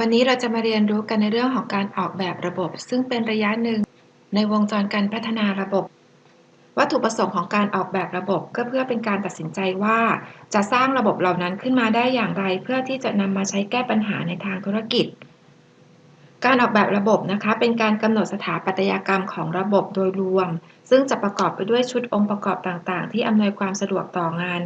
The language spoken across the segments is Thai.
วันนี้เราจะมาเรียนรู้กันในเรื่องของการออกแบบระบบ ซึ่งเป็นระยะหนึ่ง ในวงจรการพัฒนาระบบ วัตถุประสงค์ของการออกแบบระบบก็เพื่อเป็นการตัดสินใจว่า จะสร้างระบบเหล่านั้นขึ้นมาได้อย่างไร เพื่อที่จะนำมาใช้แก้ปัญหาในทางธุรกิจ การออกแบบระบบนะคะ เป็นการกำหนดสถาปัตยกรรมของระบบโดยรวม ซึ่งจะประกอบไปด้วยชุดองค์ประกอบต่างๆ ที่อำนวยความสะดวกต่องาน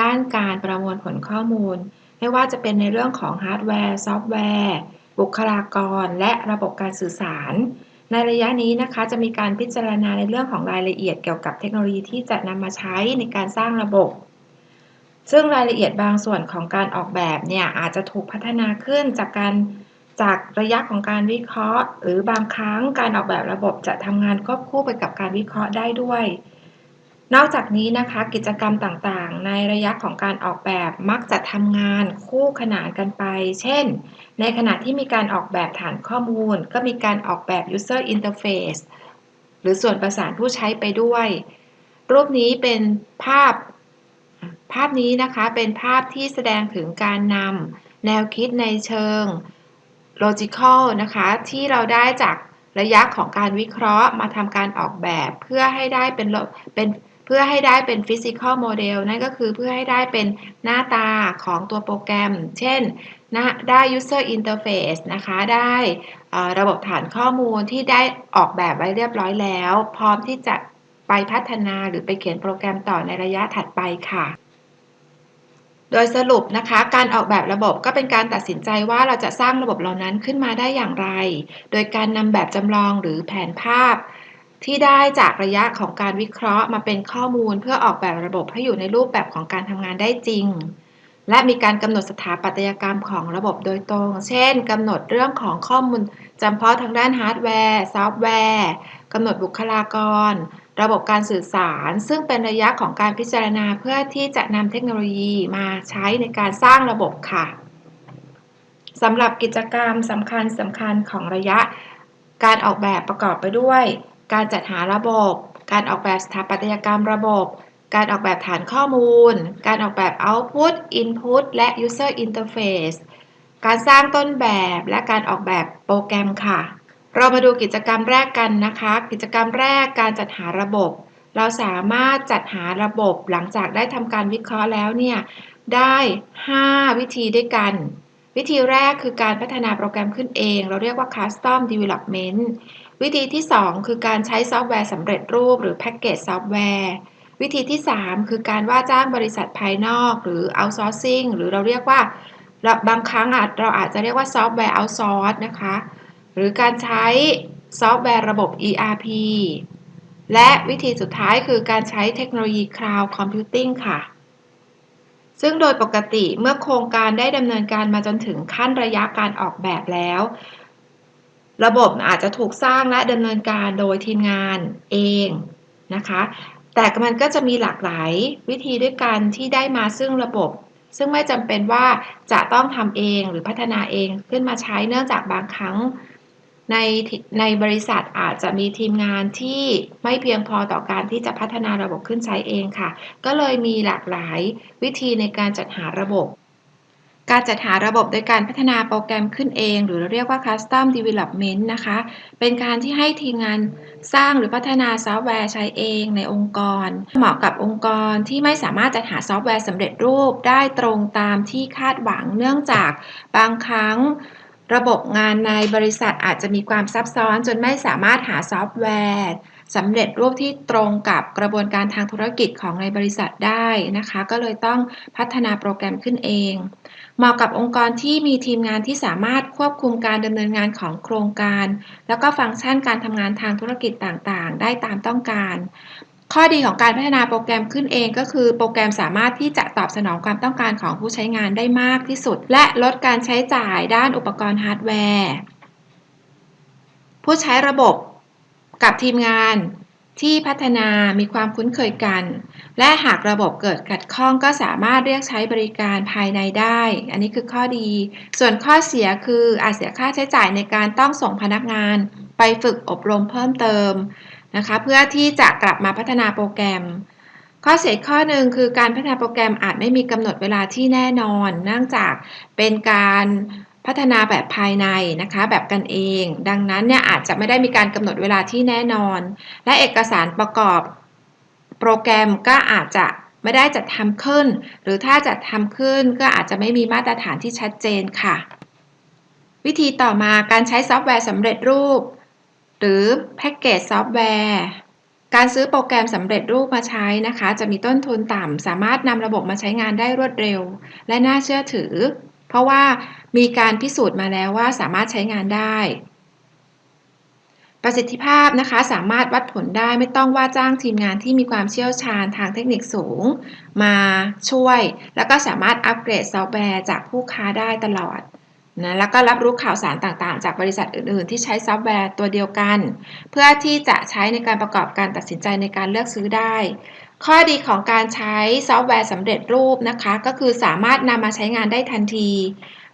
ด้านการประมวลผลข้อมูล ไม่ว่าจะเป็นในเรื่องของฮาร์ดแวร์ ซอฟต์แวร์ บุคลากร และระบบการสื่อสาร ในระยะนี้นะคะจะมีการพิจารณาในเรื่องของรายละเอียดเกี่ยวกับเทคโนโลยีที่จะนำมาใช้ในการสร้างระบบ ซึ่งรายละเอียดบางส่วนของการออกแบบเนี่ยอาจจะถูกพัฒนาขึ้นจากการจากระยะของการวิเคราะห์ หรือบางครั้งการออกแบบระบบจะทำงานควบคู่ไปกับการวิเคราะห์ได้ด้วย นอกจากนี้นะคะกิจกรรมต่างๆ ในระยะของการออกแบบมักจะทำงานคู่ขนานกันไป เช่น ในขณะที่มีการออกแบบฐานข้อมูล ก็มีการออกแบบ user interface หรือส่วนประสานผู้ใช้ไปด้วย รูปนี้เป็นภาพ ภาพนี้นะคะเป็นภาพที่แสดงถึงการนำแนวคิดในเชิง logical นะคะที่เราได้จากระยะของการวิเคราะห์มาทำการออกแบบเพื่อให้ได้เป็นเป็น เพื่อให้ได้เป็น physical model นั่นก็คือเพื่อให้ได้เป็นหน้าตาของตัวโปรแกรม เช่นได้ user interface นะคะ ได้ระบบฐานข้อมูลที่ได้ออกแบบไว้เรียบร้อยแล้ว พร้อมที่จะไปพัฒนาหรือไปเขียนโปรแกรมต่อในระยะถัดไปค่ะโดยสรุปนะคะ การออกแบบระบบก็เป็นการตัดสินใจว่าเราจะสร้างระบบเหล่านั้นขึ้นมาได้อย่างไร โดยการนำแบบจำลองหรือแผนภาพ ที่ได้จากระยะของการวิเคราะห์มาเป็นข้อมูลเพื่อออกแบบระบบให้อยู่ในรูปแบบของการทำงานได้จริง และมีการกำหนดสถาปัตยกรรมของระบบโดยตรง เช่นกำหนดเรื่องของข้อมูลจำเพาะทางด้านฮาร์ดแวร์ ซอฟต์แวร์กำหนดบุคลากร ระบบการสื่อสาร ซึ่งเป็นระยะของการพิจารณาเพื่อที่จะนำเทคโนโลยีมาใช้ในการสร้างระบบค่ะสำหรับกิจกรรมสำคัญสำคัญของระยะการออกแบบประกอบไปด้วย การจัดหาระบบ การออกแบบสถาปัตยกรรมระบบ การออกแบบฐานข้อมูล การออกแบบ Output Input และ User Interface การสร้างต้นแบบและการออกแบบโปรแกรมค่ะ เรามาดูกิจกรรมแรกกันนะคะ กิจกรรมแรกการจัดหาระบบ เราสามารถจัดหาระบบหลังจากได้ทำการวิเคราะห์แล้วเนี่ย ได้ 5 วิธีด้วยกัน วิธีแรกคือการพัฒนาโปรแกรมขึ้นเอง เราเรียกว่า custom development วิธีที่ 2 คือการใช้ซอฟต์แวร์สำเร็จรูปหรือแพ็กเกจซอฟต์แวร์ วิธีที่ 3 คือการว่าจ้างบริษัทภายนอก หรือ outsourcing หรือเราเรียกว่าบางครั้งเราอาจจะเรียกว่าซอฟต์แวร์ outsource นะคะ หรือการใช้ซอฟต์แวร์ระบบ ERP และวิธีสุดท้ายคือการใช้เทคโนโลยี Cloud Computing ค่ะ ซึ่งโดยปกติเมื่อโครงการได้ดำเนินการมาจนถึงขั้นระยะการออกแบบแล้ว ระบบอาจจะถูกสร้างและดำเนินการโดยทีมงานเองนะคะ แต่มันก็จะมีหลากหลายวิธีด้วยกันที่ได้มาซึ่งระบบ ซึ่งไม่จำเป็นว่าจะต้องทำเองหรือพัฒนาเองขึ้นมาใช้เนื่องจากบางครั้ง ในในบริษัทอาจจะมีทีมงานที่ไม่เพียงพอต่อการที่จะพัฒนาระบบขึ้นใช้เองค่ะ ก็เลยมีหลากหลายวิธีในการจัดหาระบบ การจัดหาระบบโดยการพัฒนาโปรแกรมขึ้นเอง หรือเรียกว่า Custom Development นะคะ เป็นการที่ให้ทีมงานสร้างหรือพัฒนาซอฟต์แวร์ใช้เองในองค์กร เหมาะกับองค์กรที่ไม่สามารถจัดหาซอฟต์แวร์สำเร็จรูปได้ตรงตามที่คาดหวังเนื่องจากบางครั้ง ระบบงานในบริษัทอาจจะมีความซับซ้อนจนไม่สามารถหาซอฟต์แวร์สำเร็จรูปที่ตรงกับกระบวนการทางธุรกิจของในบริษัทได้นะคะ ก็เลยต้องพัฒนาโปรแกรมขึ้นเอง เหมาะกับองค์กรที่มีทีมงานที่สามารถควบคุมการดำเนินงานของโครงการ แล้วก็ฟังก์ชันการทำงานทางธุรกิจต่างๆ ได้ตามต้องการ ข้อดีของการพัฒนาโปรแกรมขึ้นเองก็คือโปรแกรมสามารถที่จะตอบสนองความต้องการของผู้ใช้งานได้มากที่สุด และลดการใช้จ่ายด้านอุปกรณ์ฮาร์ดแวร์ผู้ใช้ระบบกับทีมงานที่พัฒนามีความคุ้นเคยกัน และหากระบบเกิดขัดข้องก็สามารถเรียกใช้บริการภายในได้ อันนี้คือข้อดี ส่วนข้อเสียคืออาจเสียค่าใช้จ่ายในการต้องส่งพนักงาน ไปฝึกอบรมเพิ่มเติม นะคะเพื่อที่จะกลับมาพัฒนาโปรแกรม ข้อเสียข้อหนึ่งคือการพัฒนาโปรแกรมอาจไม่มีกำหนดเวลาที่แน่นอน เนื่องจากเป็นการพัฒนาแบบภายในนะคะ แบบกันเอง ดังนั้นเนี่ยอาจจะไม่ได้มีการกำหนดเวลาที่แน่นอน และเอกสารประกอบโปรแกรมก็อาจจะไม่ได้จัดทำขึ้น หรือถ้าจัดทำขึ้นก็อาจจะไม่มีมาตรฐานที่ชัดเจนค่ะ วิธีต่อมาการใช้ซอฟต์แวร์สำเร็จรูป หรือแพ็กเกจซอฟต์แวร์การซื้อโปรแกรมสำเร็จรูปมาใช้นะคะ จะมีต้นทุนต่ำ สามารถนำระบบมาใช้งานได้รวดเร็ว และน่าเชื่อถือ เพราะว่ามีการพิสูจน์มาแล้วว่าสามารถใช้งานได้ ประสิทธิภาพนะคะสามารถวัดผลได้ไม่ต้องว่าจ้างทีมงานที่มีความเชี่ยวชาญทางเทคนิคสูง มาช่วย แล้วก็สามารถอัปเกรดซอฟต์แวร์จากผู้ค้าได้ตลอด นะแล้วก็รับรู้ข่าวสารต่างๆ จากบริษัทอื่นๆ ที่ใช้ซอฟต์แวร์ตัวเดียวกัน เพื่อที่จะใช้ในการประกอบการตัดสินใจในการเลือกซื้อได้ ข้อดีของการใช้ซอฟต์แวร์สำเร็จรูปนะคะ ก็คือสามารถนำมาใช้งานได้ทันที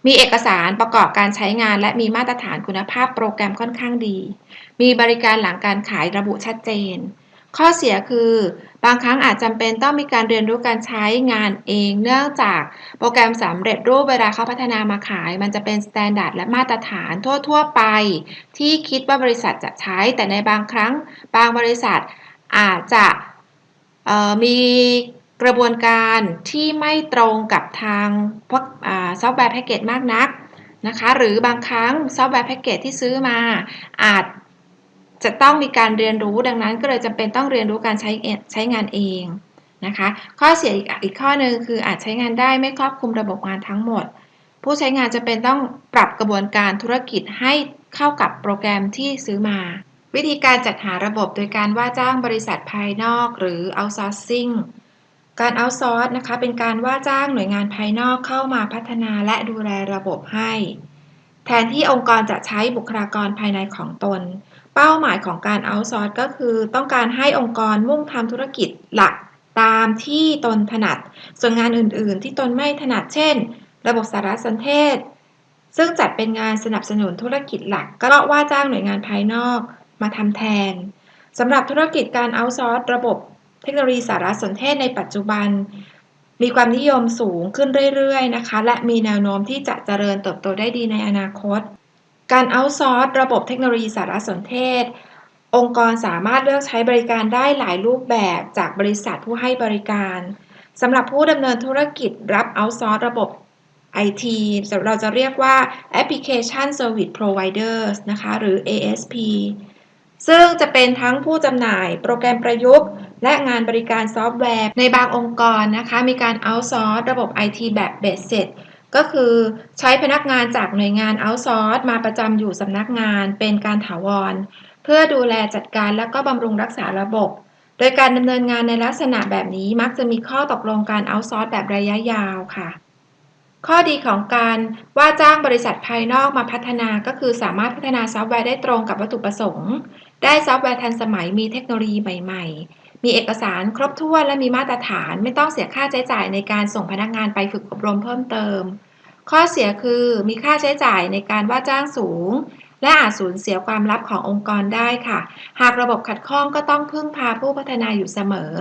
มีเอกสารประกอบการใช้งาน และมีมาตรฐานคุณภาพโปรแกรมค่อนข้างดี มีบริการหลังการขายระบุชัดเจน ข้อเสียคือบางครั้งอาจจำเป็นต้องมีการเรียนรู้การใช้งานเอง เนื่องจากโปรแกรมสำเร็จรูปเวลาเขาพัฒนามาขาย มันจะเป็นสแตนดาร์ดและมาตรฐานทั่ว ๆ ไป ที่คิดว่าบริษัทจะใช้ แต่ในบางครั้งบางบริษัทอาจจะมีกระบวนการที่ไม่ตรงกับทางพวกซอฟต์แวร์แพ็กเกจมากนักนะคะ หรือบางครั้งซอฟต์แวร์แพ็กเกจที่ซื้อมา อาจ จะต้องมีการเรียนรู้ดังนั้นก็เลยจำเป็นต้องเรียนรู้การใช้ใช้งานเองนะคะ ข้อเสียอีกอีกข้อหนึ่งคืออาจใช้งานได้ไม่ครอบคลุมระบบงานทั้งหมด ผู้ใช้งานจะเป็นต้องปรับกระบวนการธุรกิจให้เข้ากับโปรแกรมที่ซื้อมา วิธีการจัดหาระบบโดยการว่าจ้างบริษัทภายนอก หรือ outsourcing การ outsource นะคะเป็นการว่าจ้างหน่วยงานภายนอกเข้ามาพัฒนาและดูแลระบบให้ แทนที่องค์กรจะใช้บุคลากรภายในของตน เป้าหมายของการเอาซอร์สก็คือ ต้องการให้องค์กรมุ่งทำธุรกิจหลักตามที่ตนถนัด ส่วนงานอื่น ๆ ที่ตนไม่ถนัดเช่น ระบบสารสนเทศ ซึ่งจัดเป็นงานสนับสนุนธุรกิจหลัก ก็ว่าจ้างหน่วยงานภายนอกมาทำแทนสำหรับธุรกิจการเอาซอร์สระบบเทคโนโลยีสารสนเทศในปัจจุบัน มีความนิยมสูงขึ้นเรื่อย ๆ นะคะ และมีแนวโน้มที่จะเจริญเติบโตได้ดีในอนาคต การเอาซอร์สระบบเทคโนโลยีสารสนเทศ องค์กรสามารถเลือกใช้บริการได้หลายรูปแบบจากบริษัทผู้ให้บริการสำหรับผู้ดำเนินธุรกิจรับเอาซอร์สระบบ IT เราจะเรียกว่า Application Service Providers นะคะ หรือ ASP ซึ่งจะเป็นทั้งผู้จำหน่ายโปรแกรมประยุกต์ และงานบริการซอฟต์แวร์ ในบางองค์กรนะคะ มีการเอาซอร์สระบบ IT แบบเบสเสร็จ ก็คือใช้พนักงานจากหน่วยงานเอาซอร์สมาประจำอยู่สำนักงานเป็นการถาวร เพื่อดูแลจัดการและก็บำรุงรักษาระบบ โดยการดำเนินงานในลักษณะแบบนี้มักจะมีข้อตกลงการเอาซอร์สแบบระยะยาวค่ะ ข้อดีของการว่าจ้างบริษัทภายนอกมาพัฒนาก็คือสามารถพัฒนาซอฟต์แวร์ได้ตรงกับวัตถุประสงค์ ได้ซอฟต์แวร์ทันสมัยมีเทคโนโลยีใหม่ ๆ มีเอกสารครบถ้วนและมีมาตรฐานไม่ต้องเสียค่าใช้จ่ายในการส่งพนักงานไปฝึกอบรมเพิ่มเติม ข้อเสียคือมีค่าใช้จ่ายในการว่าจ้างสูง และอาจสูญเสียความลับขององค์กรได้ค่ะ หากระบบขัดข้องก็ต้องพึ่งพาผู้พัฒนาอยู่เสมอ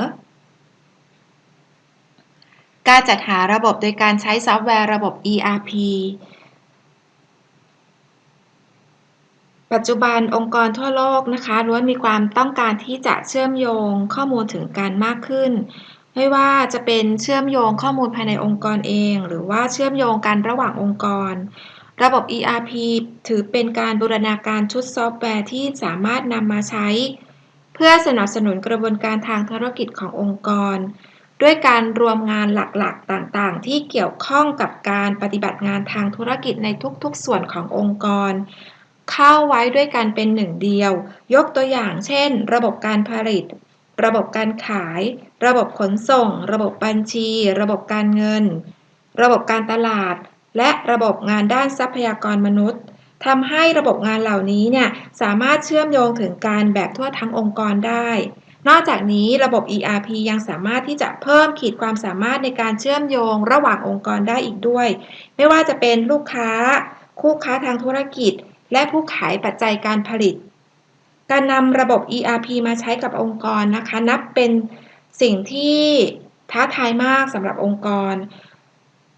การจัดหาระบบโดยการใช้ซอฟต์แวร์ระบบ ERP ปัจจุบันองค์กรทั่วโลกนะคะล้วนมีความต้องการที่จะเชื่อมโยงข้อมูลถึงกันมากขึ้น ไม่ว่าจะเป็นเชื่อมโยงข้อมูลภายในองค์กรเอง หรือว่าเชื่อมโยงกันระหว่างองค์กร ระบบ ERP ถือเป็นการบูรณาการชุดซอฟต์แวร์ที่สามารถนำมาใช้ เพื่อสนับสนุนกระบวนการทางธุรกิจขององค์กร ด้วยการรวมงานหลักๆ ต่างๆ ที่เกี่ยวข้องกับการปฏิบัติงานทางธุรกิจในทุกๆ ส่วนขององค์กร เข้าไว้ด้วยกันเป็นหนึ่งเดียว ยกตัวอย่างเช่น ระบบการผลิต ระบบการขาย ระบบขนส่ง ระบบบัญชี ระบบการเงิน ระบบการตลาด และระบบงานด้านทรัพยากรมนุษย์ทำให้ระบบงานเหล่านี้เนี่ยสามารถเชื่อมโยงถึงการแบบทั่วทั้งองค์กรได้ นอกจากนี้ระบบ ERP ยังสามารถที่จะเพิ่มขีดความสามารถในการเชื่อมโยงระหว่างองค์กรได้อีกด้วย ไม่ว่าจะเป็นลูกค้า คู่ค้าทางธุรกิจ และผู้ขายปัจจัยการผลิต การนำระบบ ERP มาใช้กับองค์กรนะคะ นับเป็นสิ่งที่ท้าทายมากสำหรับองค์กร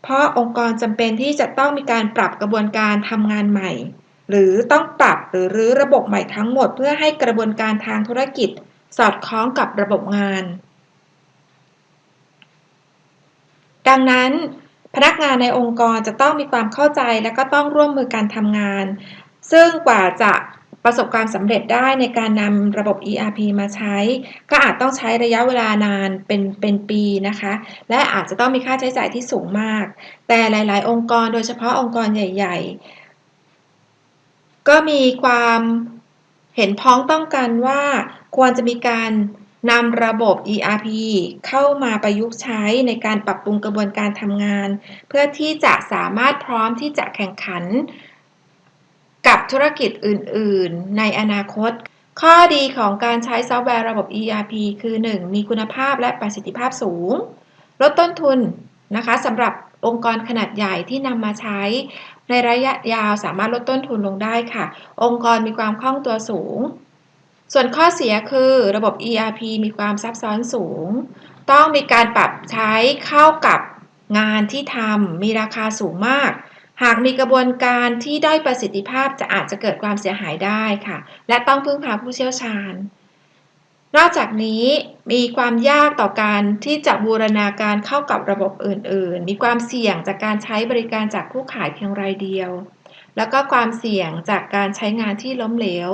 เพราะองค์กรจำเป็นที่จะต้องมีการปรับกระบวนการทำงานใหม่ หรือต้องปรับหรือรื้อระบบใหม่ทั้งหมด เพื่อให้กระบวนการทางธุรกิจ สอดคล้องกับระบบงาน ดังนั้นพนักงานในองค์กรจะต้องมีความเข้าใจและก็ต้องร่วมมือการทำงาน ซึ่งกว่าจะประสบความสำเร็จได้ในการนำระบบ ERP มาใช้ ก็อาจต้องใช้ระยะเวลานานเป็นเป็นปีนะคะ และอาจจะต้องมีค่าใช้จ่ายที่สูงมาก แต่หลาย ๆ องค์กรโดยเฉพาะองค์กรใหญ่ ๆ ก็มีความเห็นพ้องต้องกันว่าควรจะมีการนำระบบ ERP เข้ามาประยุกต์ใช้ในการปรับปรุงกระบวนการทำงาน เพื่อที่จะสามารถพร้อมที่จะแข่งขัน กับธุรกิจอื่น ๆ ในอนาคต ข้อดีของการใช้ซอฟต์แวร์ระบบ ERP คือ 1. มีคุณภาพและประสิทธิภาพสูง ลดต้นทุนนะคะสำหรับองค์กรขนาดใหญ่ที่นำมาใช้ ในระยะยาวสามารถลดต้นทุนลงได้ค่ะ องค์กรมีความคล่องตัวสูง ส่วนข้อเสียคือระบบ ERP มีความซับซ้อนสูง ต้องมีการปรับใช้เข้ากับงานที่ทำมีราคาสูงมาก หากมีกระบวนการที่ได้ประสิทธิภาพจะอาจจะเกิดความเสียหายได้ค่ะ และต้องพึ่งพาผู้เชี่ยวชาญ นอกจากนี้มีความยากต่อการที่จะบูรณาการเข้ากับระบบอื่น ๆ มีความเสี่ยงจากการใช้บริการจากผู้ขายเพียงรายเดียว แล้วก็ความเสี่ยงจากการใช้งานที่ล้มเหลว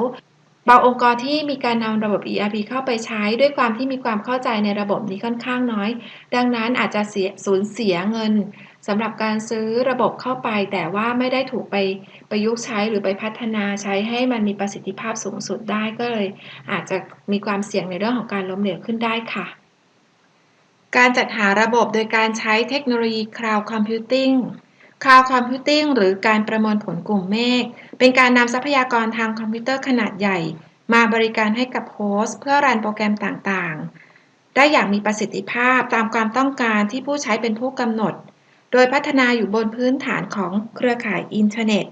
บางองค์กรที่มีการนำระบบ ERP เข้าไปใช้ด้วยความที่มีความเข้าใจในระบบนี้ค่อนข้างน้อย ดังนั้นอาจจะเสียสูญเสียเงินสำหรับการซื้อระบบเข้าไป แต่ว่าไม่ได้ถูกไปประยุกต์ใช้หรือไปพัฒนาใช้ให้มันมีประสิทธิภาพสูงสุดได้ก็เลย อาจจะมีความเสี่ยงในเรื่องของการล้มเหลวขึ้นได้ค่ะ การจัดหาระบบโดยการใช้เทคโนโลยี Cloud Computing Cloud Computing หรือการประมวลผลกลุ่มเมฆ เป็นการนำทรัพยากรทางคอมพิวเตอร์ขนาดใหญ่ มาบริการให้กับโฮสต์เพื่อรันโปรแกรมต่างๆ ได้อย่างมีประสิทธิภาพตามความต้องการที่ผู้ใช้เป็นผู้กำหนด โดยพัฒนาอยู่บนพื้นฐานของเครือข่ายอินเทอร์เน็ต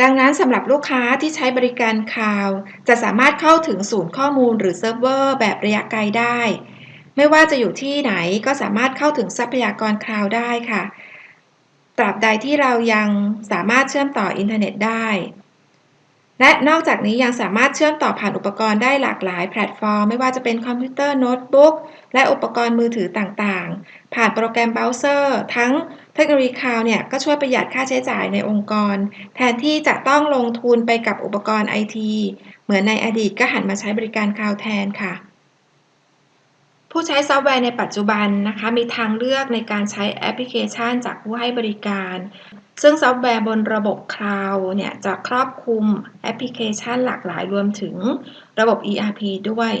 ดังนั้นสำหรับลูกค้าที่ใช้บริการคลาวจะสามารถเข้าถึงศูนย์ข้อมูลหรือเซิร์ฟเวอร์แบบระยะไกลได้ ไม่ว่าจะอยู่ที่ไหนก็สามารถเข้าถึงทรัพยากรคลาวได้ค่ะ ตราบใดที่เรายังสามารถเชื่อมต่ออินเทอร์เน็ตได้ และนอกจากนี้ยังสามารถเชื่อมต่อผ่านอุปกรณ์ได้หลากหลายแพลตฟอร์ม ไม่ว่าจะเป็นคอมพิวเตอร์โน้ตบุ๊กและอุปกรณ์มือถือต่างๆ ผ่านโปรแกรมเบราว์เซอร์ ทั้งเทคโนโลยีคลาวเนี่ยก็ช่วยประหยัดค่าใช้จ่ายในองค์กร แทนที่จะต้องลงทุนไปกับอุปกรณ์ไอทีเหมือนในอดีตก็หันมาใช้บริการคลาวแทนค่ะ ผู้ใช้ซอฟต์แวร์ในปัจจุบันนะคะ มีทางเลือกในการใช้แอปพลิเคชันจากผู้ให้บริการ ซึ่งซอฟต์แวร์บนระบบคลาวด์เนี่ยจะครอบคลุมแอปพลิเคชันหลากหลายรวมถึงระบบ ERP ด้วย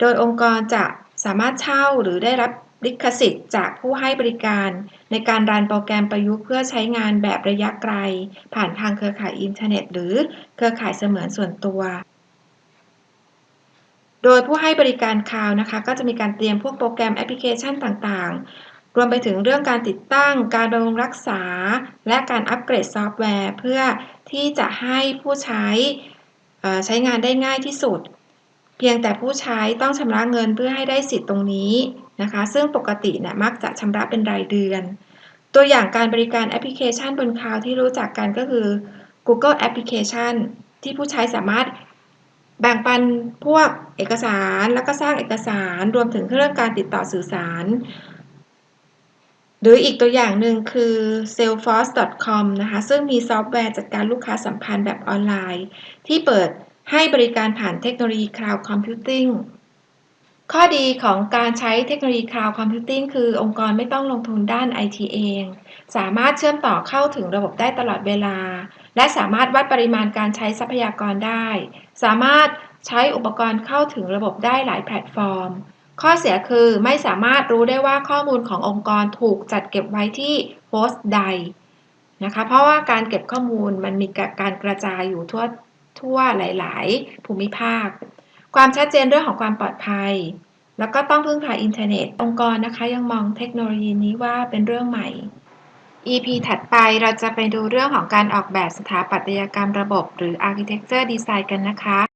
โดยองค์กรจะสามารถเช่าหรือได้รับลิขสิทธิ์จากผู้ให้บริการ ในการรันโปรแกรมประยุกต์เพื่อใช้งานแบบระยะไกล ผ่านทางเครือข่ายอินเทอร์เน็ต หรือเครือข่ายเสมือนส่วนตัว โดยผู้ให้บริการคลาวนะคะ ก็จะมีการเตรียมพวกโปรแกรมแอปพลิเคชันต่างๆ รวมไปถึงเรื่องการติดตั้ง การบำรุงรักษา และการอัปเกรดซอฟต์แวร์ เพื่อที่จะให้ผู้ใช้ใช้งานได้ง่ายที่สุด เพียงแต่ผู้ใช้ต้องชำระเงินเพื่อให้ได้สิทธิ์ตรงนี้นะคะ ซึ่งปกติเนี่ยมักจะชำระเป็นรายเดือน ตัวอย่างการบริการแอปพลิเคชันบนคลาวที่รู้จักกันก็คือ Google Application ที่ผู้ใช้สามารถ แบ่งปันพวกเอกสารแล้วก็สร้างเอกสารรวมถึงเรื่องการติดต่อสื่อสาร หรืออีกตัวอย่างหนึ่งคือ salesforce.com นะคะซึ่งมีซอฟต์แวร์จัดการลูกค้าสัมพันธ์แบบออนไลน์ ที่เปิดให้บริการผ่านเทคโนโลยี Cloud Computing ข้อดีของการใช้เทคโนโลยี Cloud Computing คือองค์กรไม่ต้องลงทุนด้าน IT เอง สามารถเชื่อมต่อเข้าถึงระบบได้ตลอดเวลา และสามารถวัดปริมาณการใช้ทรัพยากรได้ สามารถใช้อุปกรณ์เข้าถึงระบบได้หลายแพลตฟอร์ม ข้อเสียคือไม่สามารถรู้ได้ว่าข้อมูลขององค์กรถูกจัดเก็บไว้ที่โฮสต์ใดนะคะ เพราะว่าการเก็บข้อมูลมันมีการกระจายอยู่ทั่วทั่วหลาย ๆ ภูมิภาค ความชัดเจนเรื่องของความปลอดภัย แล้วก็ต้องพึ่งพาอินเทอร์เน็ต องค์กรนะคะยังมองเทคโนโลยีนี้ว่าเป็นเรื่องใหม่ EP ถัดไปเราจะไปดูเรื่องของการออกแบบสถาปัตยกรรมระบบ หรือ Architecture Design กันนะคะ